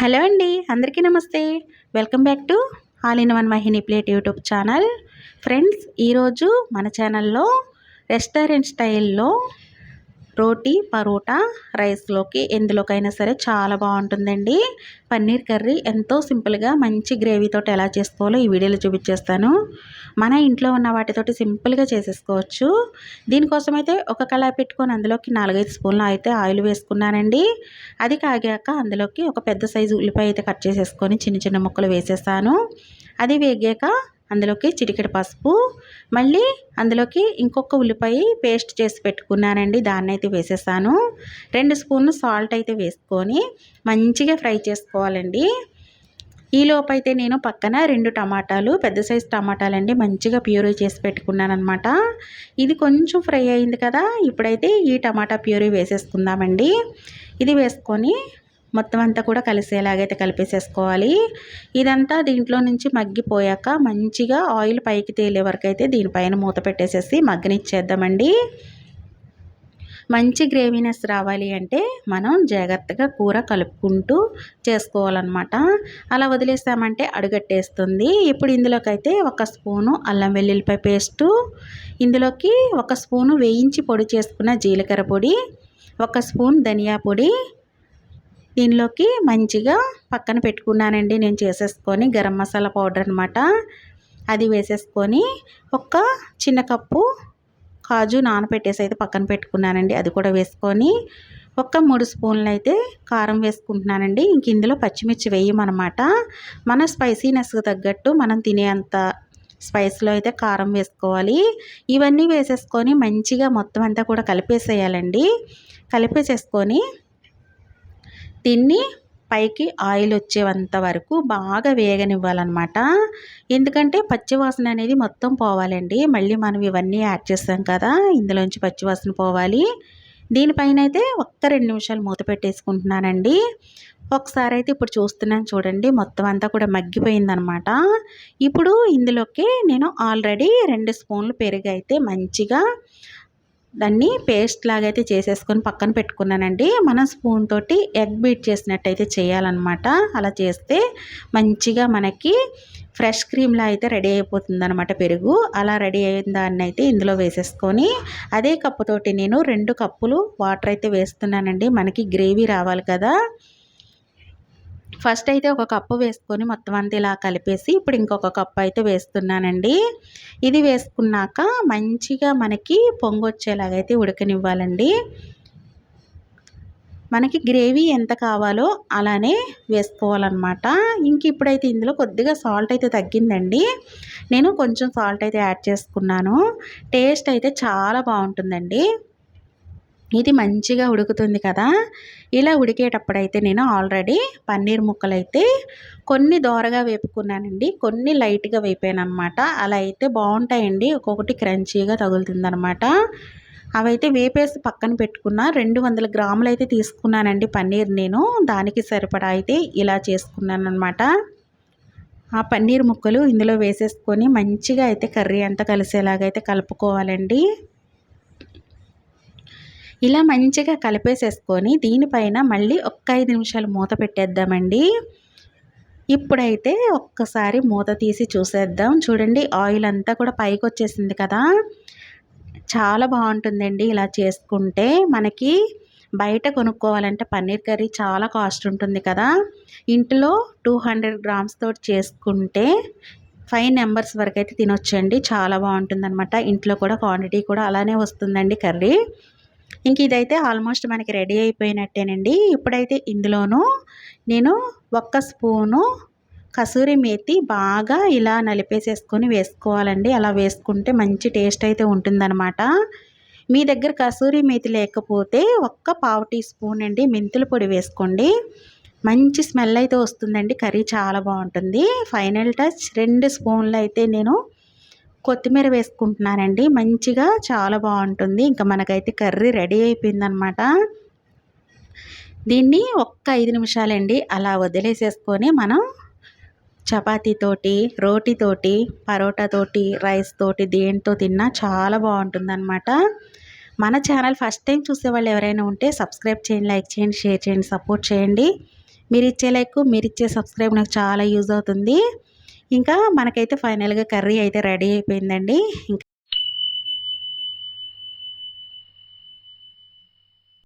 Hello అండి అందరికీ నమస్తే. Welcome back to all in one Mahini plate YouTube channel. Friends ఈరోజు మన ఛానల్లో రెస్టారెంట్ స్టైల్లో రోటీ పరోటా రైస్లోకి ఎందులోకైనా సరే చాలా బాగుంటుందండి. పన్నీర్ కర్రీ ఎంతో సింపుల్గా మంచి గ్రేవీతో ఎలా చేసుకోవాలో ఈ వీడియోలో చూపించేస్తాను. మన ఇంట్లో ఉన్న వాటితోటి సింపుల్గా చేసేసుకోవచ్చు. దీనికోసం అయితే ఒక కళాయి పెట్టుకొని అందులోకి నాలుగైదు స్పూన్లు అయితే ఆయిల్ వేసుకున్నానండి. అది కాగాక అందులోకి ఒక పెద్ద సైజు ఉల్లిపాయ అయితే కట్ చేసేసుకొని చిన్న చిన్న ముక్కలు వేసేసాను అది వేగాక అందులోకి చిటికెడు పసుపు మళ్ళీ అందులోకి ఇంకొక ఉల్లిపాయ పేస్ట్ చేసి పెట్టుకున్నానండి దాన్ని అయితే వేసేసాను. రెండు స్పూన్లు సాల్ట్ అయితే వేసుకొని మంచిగా ఫ్రై చేసుకోవాలండి. ఈ లోపైతే నేను పక్కన రెండు టమాటాలు పెద్ద సైజు టమాటాలు అండి మంచిగా ప్యూరీ చేసి పెట్టుకున్నాను అనమాట ఇది కొంచెం ఫ్రై అయింది కదా ఇప్పుడైతే ఈ టమాటా ప్యూరీ వేసేసుకుందామండి. ఇది వేసుకొని మొత్తం అంతా కూడా కలిసేలాగైతే కలిపేసేసుకోవాలి. ఇదంతా దీంట్లో నుంచి మగ్గిపోయాక మంచిగా ఆయిల్ పైకి తేలే వరకు అయితే దీనిపైన మూత పెట్టేసేసి మగ్గనిచ్చేద్దామండి. మంచి గ్రేవీనెస్ రావాలి అంటే మనం జాగ్రత్తగా కూర కలుపుకుంటూ చేసుకోవాలన్నమాట. అలా వదిలేసామంటే అడుగట్టేస్తుంది. ఇప్పుడు ఇందులోకైతే ఒక స్పూను అల్లం వెల్లుల్లిపాయ పేస్టు ఇందులోకి ఒక స్పూను వేయించి పొడి చేసుకున్న జీలకర్ర పొడి ఒక స్పూన్ ధనియా పొడి దీనిలోకి మంచిగా పక్కన పెట్టుకున్నానండి. నేను చేసేసుకొని గరం మసాలా పౌడర్ అనమాట అది వేసేసుకొని ఒక చిన్న కప్పు కాజు నానబెట్టేసి అయితే పక్కన పెట్టుకున్నానండి. అది కూడా వేసుకొని ఒక మూడు స్పూన్లు అయితే కారం వేసుకుంటున్నానండి. ఇంక ఇందులో పచ్చిమిర్చి వేయమన్నమాట. మన స్పైసీనెస్కి తగ్గట్టు మనం తినేంత స్పైస్లో అయితే కారం వేసుకోవాలి. ఇవన్నీ వేసేసుకొని మంచిగా మొత్తం అంతా కూడా కలిపేసేయాలండి. కలిపేసేసుకొని దీన్ని పైకి ఆయిల్ వచ్చేంత వరకు బాగా వేగనివ్వాలన్నమాట. ఎందుకంటే పచ్చివాసన అనేది మొత్తం పోవాలండి. మళ్ళీ మనం ఇవన్నీ యాడ్ చేస్తాం కదా ఇందులోంచి పచ్చివాసన పోవాలి. దీనిపైన అయితే ఒక్క రెండు నిమిషాలు మూత పెట్టేసుకుంటున్నానండి. ఒకసారి అయితే ఇప్పుడు చూస్తున్నాను చూడండి మొత్తం అంతా కూడా మగ్గిపోయిందనమాట ఇప్పుడు ఇందులోకి నేను ఆల్రెడీ రెండు స్పూన్లు పెరుగు అయితే మంచిగా దాన్ని పేస్ట్ లాగైతే చేసేసుకొని పక్కన పెట్టుకున్నానండి. మనం స్పూన్ తోటి ఎగ్ బీట్ చేసినట్టయితే చేయాలన్నమాట. అలా చేస్తే మంచిగా మనకి ఫ్రెష్ క్రీమ్లా అయితే రెడీ అయిపోతుంది అనమాట పెరుగు. అలా రెడీ అయిన దాన్ని అయితే ఇందులో వేసేసుకొని అదే కప్పుతోటి నేను రెండు కప్పులు వాటర్ అయితే వేస్తున్నానండి. మనకి గ్రేవీ రావాలి కదా. ఫస్ట్ అయితే ఒక కప్పు వేసుకొని మొత్తం అంతా ఇలా కలిపేసి ఇప్పుడు ఇంకొక కప్పు అయితే వేస్తున్నానండి. ఇది వేసుకున్నాక మంచిగా మనకి పొంగొచ్చేలాగైతే ఉడకనివ్వాలండి. మనకి గ్రేవీ ఎంత కావాలో అలానే వేసుకోవాలన్నమాట. ఇంక ఇప్పుడైతే ఇందులో కొద్దిగా సాల్ట్ అయితే తగ్గిందండి. నేను కొంచెం సాల్ట్ అయితే యాడ్ చేసుకున్నాను. టేస్ట్ అయితే చాలా బాగుంటుందండి. ఇది మంచిగా ఉడుకుతుంది కదా. ఇలా ఉడికేటప్పుడైతే నేను ఆల్రెడీ పన్నీర్ ముక్కలు అయితే కొన్ని దోరగా వేపుకున్నానండి. కొన్ని లైట్గా వేపాను అనమాట అలా అయితే బాగుంటాయండి. ఒక్కొక్కటి క్రంచీగా తగులుతుందనమాట అవైతే వేపేసి పక్కన పెట్టుకున్న రెండు వందల గ్రాములు అయితే తీసుకున్నానండి పన్నీర్ నేను. దానికి సరిపడా అయితే ఇలా చేసుకున్నాను అనమాట ఆ పన్నీర్ ముక్కలు ఇందులో వేసేసుకొని మంచిగా అయితే కర్రీ అంతా కలిసేలాగైతే కలుపుకోవాలండి. ఇలా మంచిగా కలిపేసేసుకొని దీనిపైన మళ్ళీ ఒక్క ఐదు నిమిషాలు మూత పెట్టేద్దామండి. ఇప్పుడైతే ఒక్కసారి మూత తీసి చూసేద్దాం. చూడండి ఆయిల్ అంతా కూడా పైకి వచ్చేసింది కదా. చాలా బాగుంటుందండి ఇలా చేసుకుంటే. మనకి బయట కొనుక్కోవాలంటే పన్నీర్ కర్రీ చాలా కాస్ట్ ఉంటుంది కదా. ఇంట్లో టూ హండ్రెడ్ గ్రామ్స్ తోటి చేసుకుంటే ఫైవ్ నెంబర్స్ వరకు అయితే తినొచ్చండి. చాలా బాగుంటుందన్నమాట. ఇంట్లో కూడా క్వాంటిటీ కూడా అలానే వస్తుందండి కర్రీ. ఇంక ఇదైతే ఆల్మోస్ట్ మనకి రెడీ అయిపోయినట్టేనండి. ఇప్పుడైతే ఇందులోనూ నేను ఒక్క స్పూను కసూరి మేతి బాగా ఇలా నలిపేసేసుకొని వేసుకోవాలండి. అలా వేసుకుంటే మంచి టేస్ట్ అయితే ఉంటుందన్నమాట. మీ దగ్గర కసూరి మేతి లేకపోతే ఒక్క పావు టీ స్పూన్ అండి మెంతుల పొడి వేసుకోండి. మంచి స్మెల్ అయితే వస్తుందండి. కర్రీ చాలా బాగుంటుంది. ఫైనల్ టచ్ రెండు స్పూన్లు అయితే నేను కొత్తిమీర వేసుకుంటున్నానండి మంచిగా చాలా బాగుంటుంది. ఇంకా మనకైతే కర్రీ రెడీ అయిపోయిందనమాట దీన్ని ఒక్క ఐదు నిమిషాలండి అలా వదిలేసేసుకొని మనం చపాతీతోటి రోటీతోటి పరోటాతోటి రైస్ తోటి దేంతో తిన్నా చాలా బాగుంటుందన్నమాట. మన ఛానల్ ఫస్ట్ టైం చూసేవాళ్ళు ఎవరైనా ఉంటే సబ్స్క్రైబ్ చేయండి లైక్ చేయండి షేర్ చేయండి సపోర్ట్ చేయండి. మీరు ఇచ్చే లైక్ మీరు ఇచ్చే సబ్స్క్రైబ్ నాకు చాలా యూజ్ అవుతుంది. ఇంకా మనకైతే ఫైనల్గా కర్రీ అయితే రెడీ అయిపోయిందండి. ఇంకా